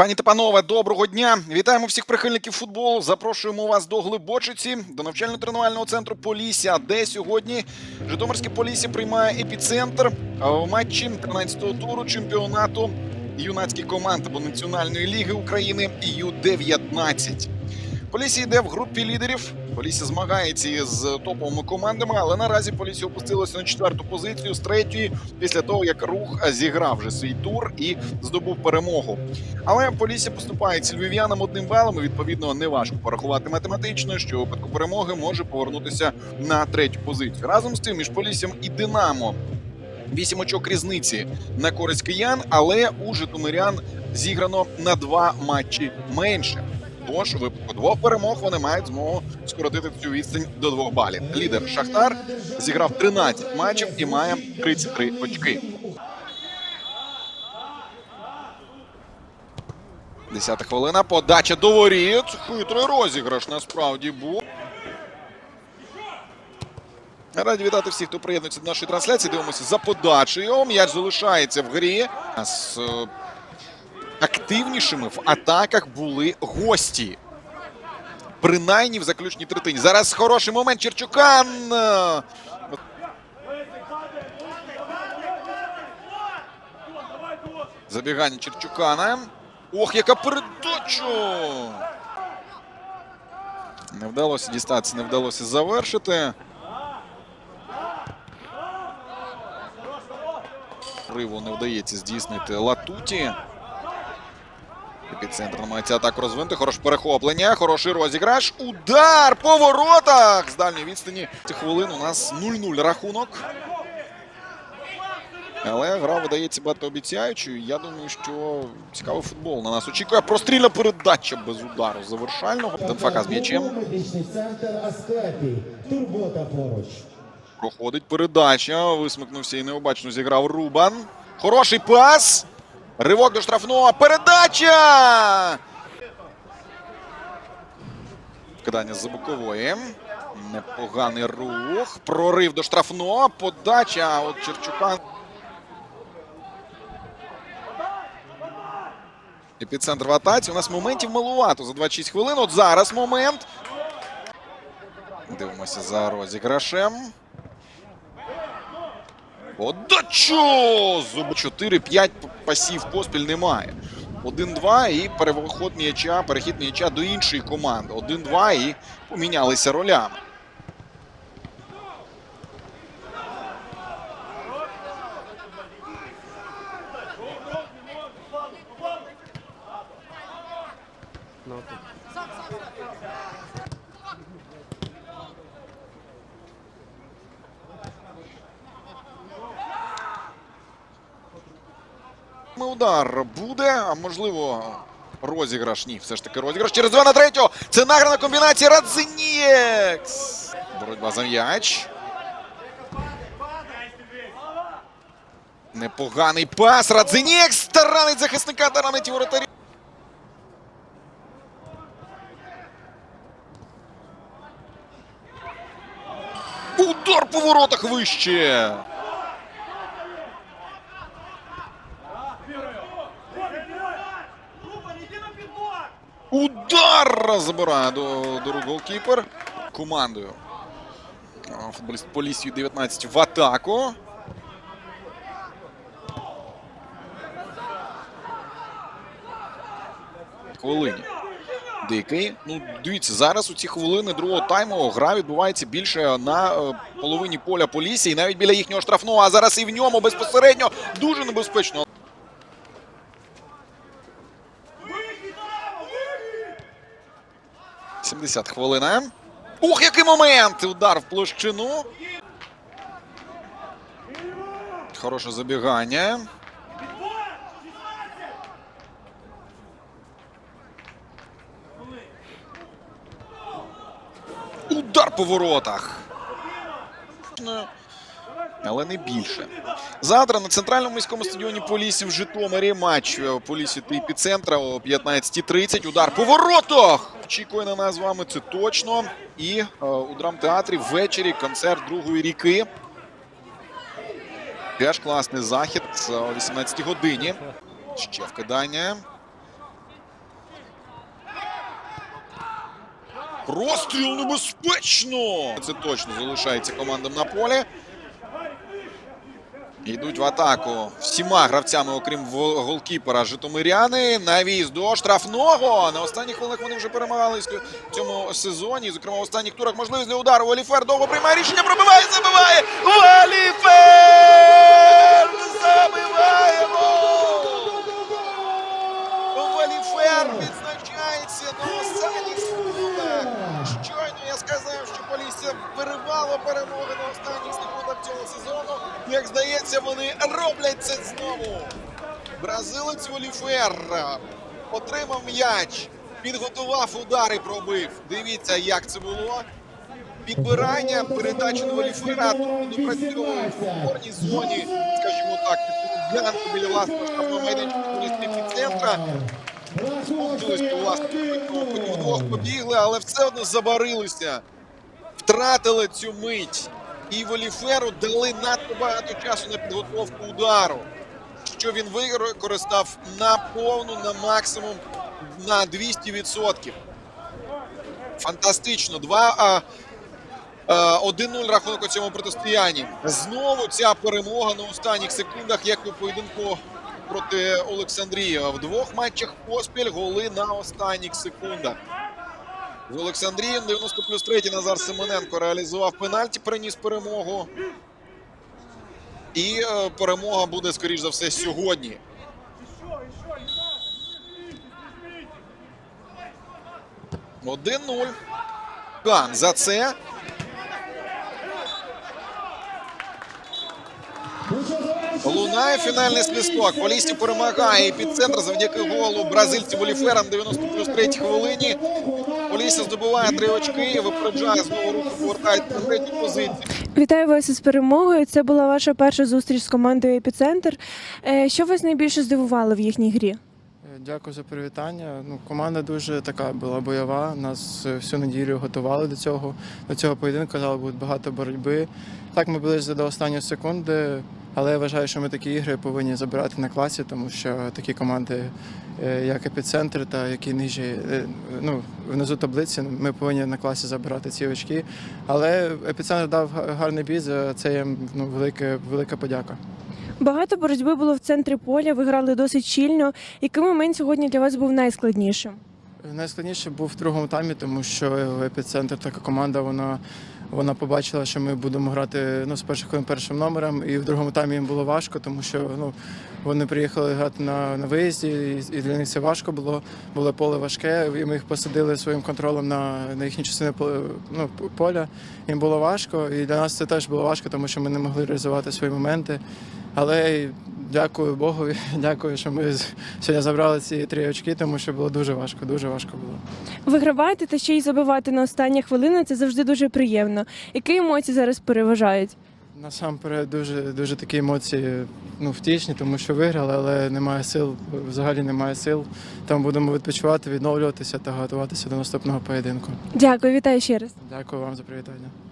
Пані та панове, доброго дня! Вітаємо всіх прихильників футболу. Запрошуємо вас до Глибочиці, до навчально-тренувального центру Полісся, де сьогодні Житомирське Полісся приймає епіцентр в матчі 13-го туру чемпіонату юнацьких команд або Національної ліги України Ю-19. Полісся йде в групі лідерів. Полісся змагається із топовими командами, але наразі Полісся опустилося на четверту позицію з третьої після того, як рух зіграв вже свій тур і здобув перемогу. Але Полісся поступається львів'янам одним балом. і, Відповідно, неважко порахувати математично, що у випадку перемоги може повернутися на третю позицію. Разом з тим між Поліссям і Динамо. Вісім очок різниці на користь киян, але у Житомирян зіграно на два матчі менше. Тож, у випадку двох перемог вони мають змогу скоротити цю відстань до двох балів. Лідер Шахтар зіграв 13 матчів і має 33 очки. Десята хвилина. Подача до воріт. Хитрий розіграш насправді був. Раді вітати всіх, хто приєднується до нашої трансляції. Дивимося за подачею. М'яч залишається в грі. Активнішими в атаках були гості. Принаймні в заключній третині. Зараз хороший момент. Черчукан. Забігання Черчукана. Ох, яка передача! Не вдалося дістатися, не вдалося завершити. Риву не вдається здійснити Латуті. Епіцентр намагається атаку розвинути. Хороше перехоплення, хороший розіграш. Удар по воротах! З дальньої відстані Ці хвилин у нас 0-0 рахунок. Але гра видається багатообіцяючою. Я думаю, що цікавий футбол на нас очікує. Прострільна передача без удару завершального. Денфака з м'ячем. Центр. Турбота поруч. Проходить передача. Висмикнувся і необачно зіграв Рубан. Хороший пас. Ривок до штрафного. Передача! Вкидання з бокової. Непоганий рух. Прорив до штрафного. Подача от Черчука. Епіцентр в атаці. У нас моментів малувато за 26 хвилин. От зараз момент. Дивимося за розіграшем. Подачу! Зуб 4-5 пасів поспіль немає. 1-2 і переход м'яча, перехід м'яча до іншої команди. 1-2 і помінялися ролями. Удар буде, а можливо, розіграш. Ні, все ж таки розіграш. Через 2 на 3. Це награна комбінація Радзинєкс. Боротьба за м'яч. Непоганий пас. Радзинєкс. Таранить захисника, таранить і воротарі. Удар по воротах вище. Удар забирає до, до рук голкіпер. Командою. Футболіст Полісію 19 в атаку. Хвилині. Дикий. Ну, дивіться, зараз у ці хвилини другого тайму гра відбувається більше на е, половині поля Полісся і навіть біля їхнього штрафного, а зараз і в ньому безпосередньо дуже небезпечно. – 70 хвилина. Ух, який момент! Удар в площину. Хороше забігання. Удар по воротах але не більше. Завтра на центральному міському стадіоні Полісі в Житомирі матч е, Полісі та епіцентра о 15.30. Удар по воротах! Очікує на нас з вами це точно. І е, у драмтеатрі ввечері концерт другої ріки. Теж класний захід е, о 18 годині. Ще вкидання. Розстріл небезпечно! Це точно залишається командам на полі. Йдуть в атаку всіма гравцями, окрім голкіпера Житомиряни. Навіз до штрафного. На останніх хвилинах вони вже перемагали в цьому сезоні. Зокрема, в останніх турах можливість для удару. Валіфер довго приймає рішення, пробиває, забиває. Валіфер! Як здається, вони роблять це знову. Бразилець Воліфер отримав м'яч, підготував удар і пробив. Дивіться, як це було. Підбирання, передача на Воліфера, тут допрацьовує в опорній зоні, скажімо так, Янку біля власного штрафного майданчика центра. У власного вдвох побігли, але все одно забарилися. Втратили цю мить. І Воліферу дали надто багато часу на підготовку удару. Що він використав на повну, на максимум, на 200%. Фантастично. Два, а, а, 1-0 рахунок у цьому протистоянні. Знову ця перемога на останніх секундах, як у поєдинку проти Олександрії. В двох матчах поспіль голи на останніх секундах. З Олександрієм 90 плюс 3 Назар Семененко реалізував пенальті, приніс перемогу. І е, перемога буде, скоріш за все, сьогодні. Один-нуль. Кан за це. Лунає фінальний свисток. Полісті перемагає під центр завдяки голу бразильців Оліфера на 90 плюс 3 хвилині. Полісся здобуває три очки і випереджає знову руку, повертається на третю позицію. Вітаю вас із перемогою. Це була ваша перша зустріч з командою Епіцентр. Е, Що вас найбільше здивувало в їхній грі? Е, Дякую за привітання. Ну, команда дуже така була бойова. Нас е, всю неділю готували до цього. До цього поєдинку казали, буде багато боротьби. Так ми були до останньої секунди, але я вважаю, що ми такі ігри повинні забирати на класі, тому що такі команди, е, як епіцентр та які нижі, е, ну, внизу таблиці, ми повинні на класі забирати ці очки. Але епіцентр дав гарний бій, за це їм ну, велике, велика подяка. Багато боротьби було в центрі поля. Ви грали досить щільно. Який момент сьогодні для вас був найскладнішим? Найскладніше був в другому таймі, тому що епіцентр така команда, вона, вона побачила, що ми будемо грати ну, з перших першим номером. І в другому таймі їм було важко, тому що ну, вони приїхали грати на, на виїзді, і, і для них це важко було. Було поле важке, і ми їх посадили своїм контролем на, на їхні частини ну, поля. Їм було важко, і для нас це теж було важко, тому що ми не могли реалізувати свої моменти. Але дякую Богу, дякую, що ми сьогодні забрали ці три очки, тому що було дуже важко, дуже важко було. Вигравати та ще й забивати на останні хвилини це завжди дуже приємно. Які емоції зараз переважають? Насамперед дуже дуже такі емоції ну, втішні, тому що виграли, але немає сил, взагалі немає сил. Там будемо відпочивати, відновлюватися та готуватися до наступного поєдинку. Дякую, вітаю ще раз. Дякую вам за привітання.